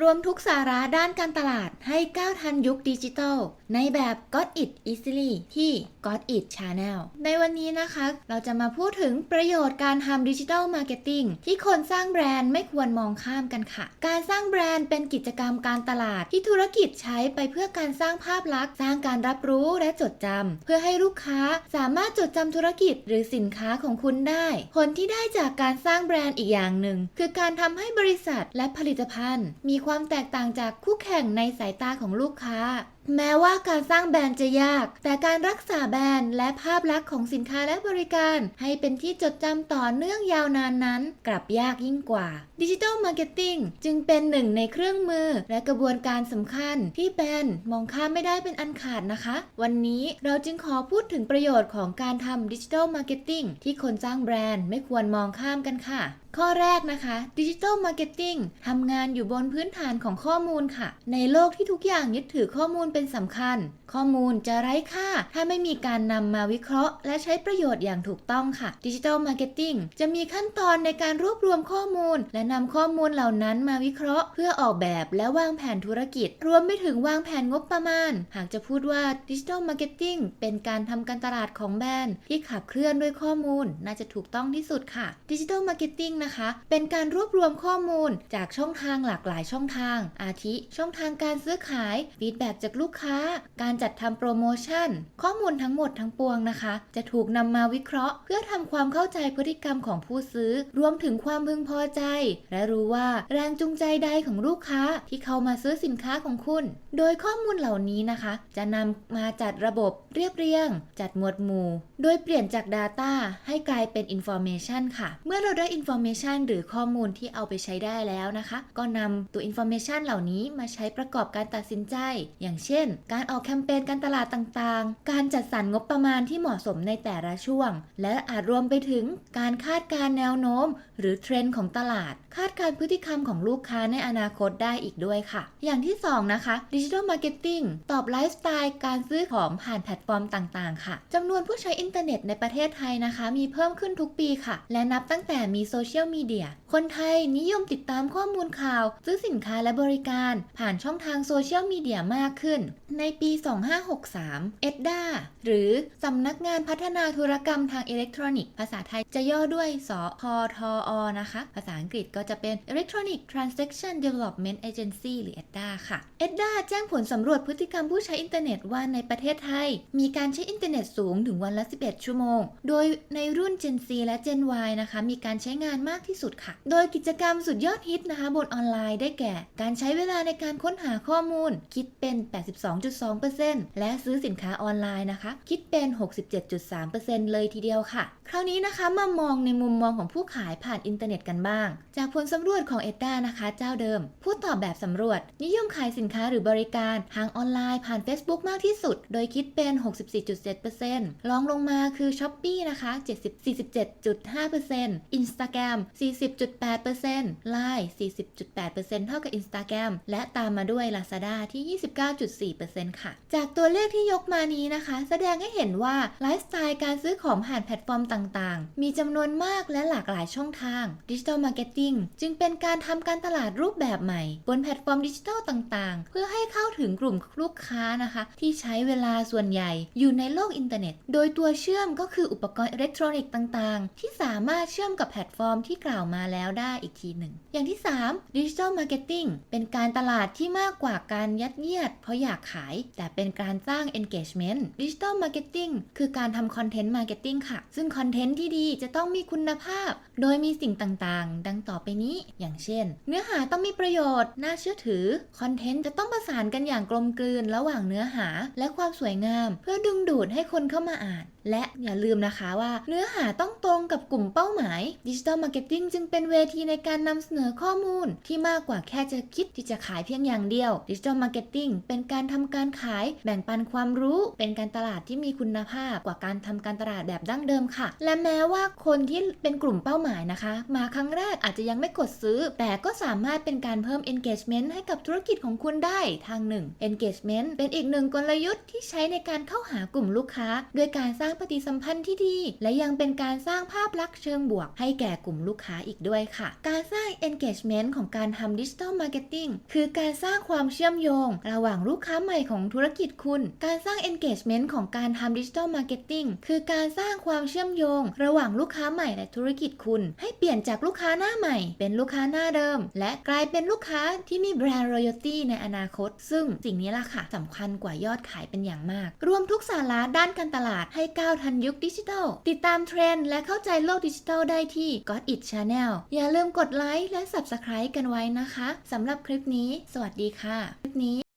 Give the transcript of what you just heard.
รวมทุกสาระด้านการตลาดให้ก้าวทันยุคดิจิทัล ในแบบ Got It Easily ที่ Got It Channel ในวันนี้นะคะ เราจะมาพูดถึงประโยชน์การทำดิจิทัลมาร์เก็ตติ้งที่คนสร้างแบรนด์ไม่ควรมองข้ามกันค่ะ การสร้างแบรนด์เป็นกิจกรรมการตลาดที่ธุรกิจใช้ไปเพื่อการสร้างภาพลักษณ์ สร้างการรับรู้และจดจำเพื่อให้ลูกค้าสามารถจดจำธุรกิจหรือสินค้าของคุณได้ ผลที่ได้จากการสร้างแบรนด์อีกอย่างหนึ่งคือการทำให้บริษัทและผลิตภัณฑ์มีความแตกต่างจากคู่แข่งในสายตาของลูกค้าแม้ว่าการสร้างแบรนด์จะยาก แต่การรักษาแบรนด์และภาพลักษณ์ของสินค้าและบริการ ให้เป็นที่จดจำต่อเนื่องยาวนานนั้น กลับยากยิ่งกว่าดิจิทัลมาร์เก็ตติ้งจึงเป็นหนึ่งในเครื่องมือ และกระบวนการสำคัญ ที่แบรนด์มองข้ามไม่ได้เป็นอันขาดนะคะ วันนี้เราจึงขอพูดถึงประโยชน์ของการทำดิจิทัลมาร์เก็ตติ้งที่คนสร้างแบรนด์ไม่ควรมองข้ามกันค่ะข้อแรกนะคะดิจิ t a ลมาร์เก็ตติ้งทำงานอยู่บนพื้นฐานของข้อมูลค่ะ ในโลกที่ทุกอย่างยึดถือข้อมูลเป็นสำคัญ ข้อมูลจะไร้ค่า ถ้าไม่มีการนำมาวิเคราะห์ และใช้ประโยชน์อย่างถูกต้องค่ะดิจิ t a ลมาร์เก็ตติ้งจะมีขั้นตอนในการรวบรวมข้อมูล และนำข้อมูลเหล่านั้นมาวิเคราะห์ เพื่อออกแบบและวางแผนธุรกิจ รวมไปถึงวางแผนงบประมาณ หากจะพูดว่าดิจิ t a ลมาร์เก็ตติ้งเป็นการทำการตลาดของแบรนด์ที่ขับเคลื่อนด้วยข้อมูล น่าจะถูกต้องที่สุดค่ะดิจิ t a ลมาร์เก็ตติ้งนะคะ เป็นการรวบรวมข้อมูลจากช่องทางหลากหลายช่องทาง อาทิ ช่องทางการซื้อขายฟีดแบ็จากลูกค้า การจัดทำโปรโมชั่น ข้อมูลทั้งหมดทั้งปวงนะคะ จะถูกนำมาวิเคราะห์ เพื่อทำความเข้าใจพฤติกรรมของผู้ซื้อ รวมถึงความพึงพอใจ และรู้ว่าแรงจูงใจใดของลูกค้าที่เข้ามาซื้อสินค้าของคุณ โดยข้อมูลเหล่านี้นะคะ จะนำมาจัดระบบเรียบเรียง จัดหมวดหมู่ โดยเปลี่ยนจาก Data ให้กลายเป็น Information ค่ะ เมื่อเราได้ Information หรือข้อมูลที่เอาไปใช้ได้แล้วนะคะ ก็นำตัว Information เหล่านี้มาใช้ประกอบการตัดสินใจ อย่างเช่นช่น การออกแคมเปญการตลาดต่างๆ การจัดสรรงบประมาณที่เหมาะสมในแต่ละช่วง และอาจรวมไปถึงการคาดการแนวโน้ม หรือเทรนด์ของตลาด คาดการพฤติกรรมของลูกค้าในอนาคตได้อีกด้วยค่ะ อย่างที่ 2 นะคะ Digital Marketing ตอบไลฟ์สไตล์การซื้อของผ่านแพลตฟอร์มต่างๆ ค่ะจำนวนผู้ใช้อินเทอร์เน็ตในประเทศไทยนะคะ มีเพิ่มขึ้นทุกปีค่ะ และนับตั้งแต่มีโซเชียลมีเดียคนไทยนิยมติดตามข้อมูลข่าว ซื้อสินค้าและบริการ ผ่านช่องทางโซเชียลมีเดียมากขึ้นในปี 2563 EDDA หรือสำนักงานพัฒนาธุรกรรมทางอิเล็กทรอนิกส์ภาษาไทยจะย่อด้วย สพทอนะคะ ภาษาอังกฤษก็จะเป็น Electronic Transaction Development Agency หรือ EDDA ค่ะ EDDA แจ้งผลสำรวจพฤติกรรมผู้ใช้อินเทอร์เน็ตว่าในประเทศไทย มีการใช้อินเทอร์เน็ตสูงถึงวันละ 11 ชั่วโมง โดยในรุ่น Gen Z และ Gen Y นะคะ มีการใช้งานมากที่สุดค่ะ โดยกิจกรรมสุดยอดฮิตนะคะ บนออนไลน์ได้แก่ การใช้เวลาในการค้นหาข้อมูล คิดเป็น82.2%และซื้อสินค้าออนไลน์นะคะ คิดเป็น 67.3%เลยทีเดียวค่ะ คราวนี้นะคะมามองในมุมมองของผู้ขายผ่านอินเทอร์เน็ตกันบ้าง จากผลสำรวจของเอ็ดด้านะคะ เจ้าเดิม ผู้ตอบแบบสำรวจ นิยมขายสินค้าหรือบริการทางออนไลน์ผ่าน Facebook มากที่สุด โดยคิดเป็น 64.7%รองลงมาคือ s h อ p e e นะคะ47.5% Instagram 40.8% Line 40.8%เท่ากับ Instagram และตามมาด้วย Lazada ที่ 29.4%ค่ะ จากตัวเลขที่ยกมานี้นะคะ แสดงให้เห็นว่าไลฟ์สไตล์การซื้อของผ่านแพลตฟอร์มต่างๆ มีจำนวนมากและหลากหลายช่องทางดิจิ t a ลมาร์เก็ตติ้งจึงเป็นการทำการตลาดรูปแบบใหม่ บนแพลตฟอร์มดิจิทัลต่างๆ เพื่อให้เข้าถึงกลุ่มลูกค้านะคะ ที่ใช้เวลาส่วนใหญ่อยู่ในโลกอินเทอร์เน็ต โดยตัวเชื่อมก็คืออุปกรณ์อิเล็กทรอนิกส์ต่างๆ ที่สามารถเชื่อมกับแพลตฟอร์มที่กล่าวมาแล้วได้อีกทีหนึ่ง อย่างที่3 Digital Marketing เป็นการตลาดที่มากกว่าการยัดเยียด เพราะอยากขาย แต่เป็นการสร้าง engagement Digital Marketing คือการทำ Content Marketing ค่ะ ซึ่งคอนเทนต์ที่ดีจะต้องมีคุณภาพ โดยมีสิ่งต่างๆ ดังต่อไปนี้ อย่างเช่น เนื้อหาต้องมีประโยชน์ น่าเชื่อถือ คอนเทนต์จะต้องประสานกันอย่างกลมกลืนระหว่างเนื้อหาและความสวยงาม เพื่อดึงดูดให้คนเข้ามาอ่านและอย่าลืมนะคะว่าเนื้อหาต้องตรงกับกลุ่มเป้าหมาย Digital Marketing จึงเป็นเวทีในการนำเสนอข้อมูล ที่มากกว่าแค่จะคิดที่จะขายเพียงอย่างเดียว Digital Marketing เป็นการทำการขาย แบ่งปันความรู้ เป็นการตลาดที่มีคุณภาพกว่าการทำการตลาดแบบดั้งเดิมค่ะและแม้ว่าคนที่เป็นกลุ่มเป้าหมายนะคะ มาครั้งแรกอาจจะยังไม่กดซื้อ แต่ก็สามารถเป็นการเพิ่ม engagement ให้กับธุรกิจของคุณได้ทางหนึ่ง engagement เป็นอีกหนึ่งกลยุทธ์ที่ใช้ในการเข้าหากลุ่มลูกค้า โดยการสร้างปฏิสัมพันธ์ที่ดี และยังเป็นการสร้างภาพลักษณ์เชิงบวก ให้แก่กลุ่มลูกค้าอีกด้วยค่ะ การสร้าง engagement ของการทำ digital marketing คือการสร้างความเชื่อมโยง ระหว่างลูกค้าใหม่ของธุรกิจคุณ การสร้าง engagement ของการทำ digital marketing คือการสร้างความเชื่อมโยง ระหว่างลูกค้าใหม่และธุรกิจคุณ ให้เปลี่ยนจากลูกค้าหน้าใหม่ เป็นลูกค้าหน้าเดิม และกลายเป็นลูกค้าที่มีแบรนด์ loyalty ในอนาคต ซึ่งสิ่งนี้ล่ะค่ะสำคัญกว่ายอดขายเป็นอย่างมาก รวมทุกสาระด้านการตลาดให้ก้าวทันยุคดิจิทัล ติดตามเทรนด์และเข้าใจโลกดิจิทัลได้ที่ Got It Channel อย่าลืมกดไลค์และ Subscribe กันไว้นะคะสำหรับคลิปนี้ สวัสดีค่ะ คลิปนี้